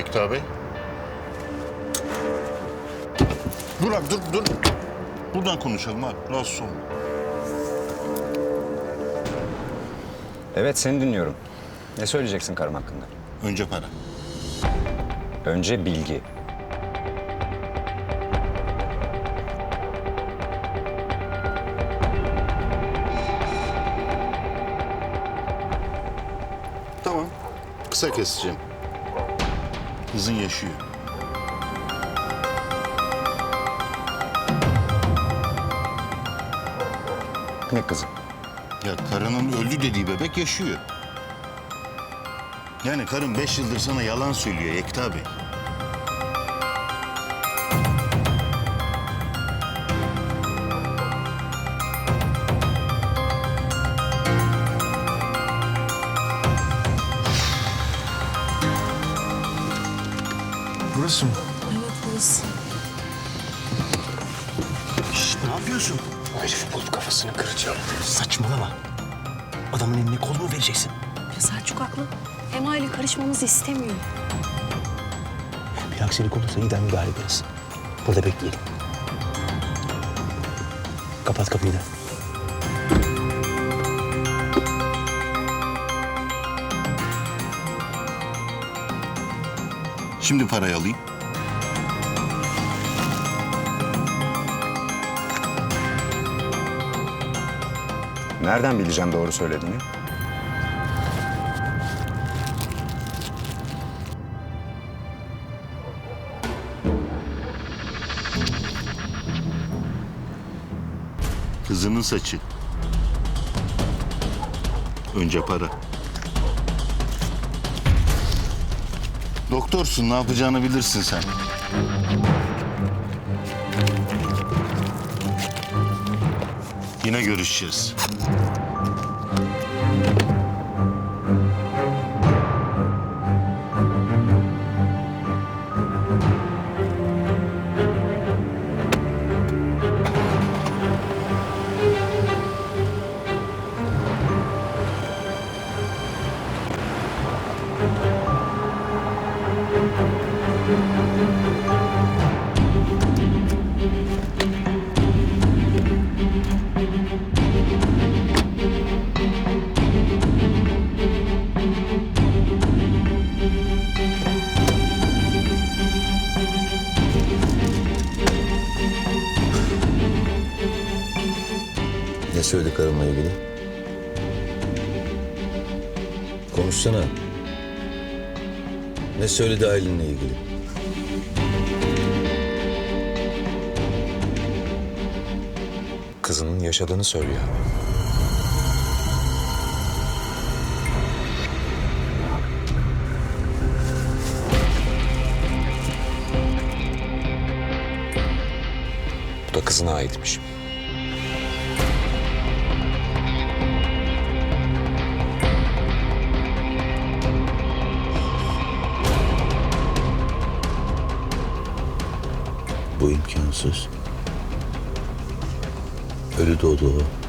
Yekta Bey. Dur abi dur dur. Buradan konuşalım abi. Rahatsız olma. Evet seni dinliyorum. Ne söyleyeceksin karım hakkında? Önce para. Önce bilgi. Tamam. Kısa keseceğim. Kızın yaşıyor. Ne kızı? Ya karının öldü dediği bebek yaşıyor. Yani karın beş yıldır sana yalan söylüyor Yekta Bey. Burası mı? Evet burası. Şşt, ne yapıyorsun? O herifi bulup kafasını kıracağım. Saçmalama. Adamın eline kol mu vereceksin? Ya Selçuk haklı. Hem aile karışmamızı istemiyor. Bir aksilik olursa giden müdahale ederiz. Burada bekleyelim. Kapat kapıyı da. Şimdi parayı alayım. Nereden bileceğim doğru söylediğini? Kızının saçı. Önce para. Doktorsun ne yapacağını bilirsin sen. Yine görüşeceğiz. Ne söyledi karımla ilgili? Konuşsana. Ne söyledi Aylin'le ilgili? Kızının yaşadığını söylüyor. Bu da kızına aitmiş. Bu imkansız. Ölü doğdu o.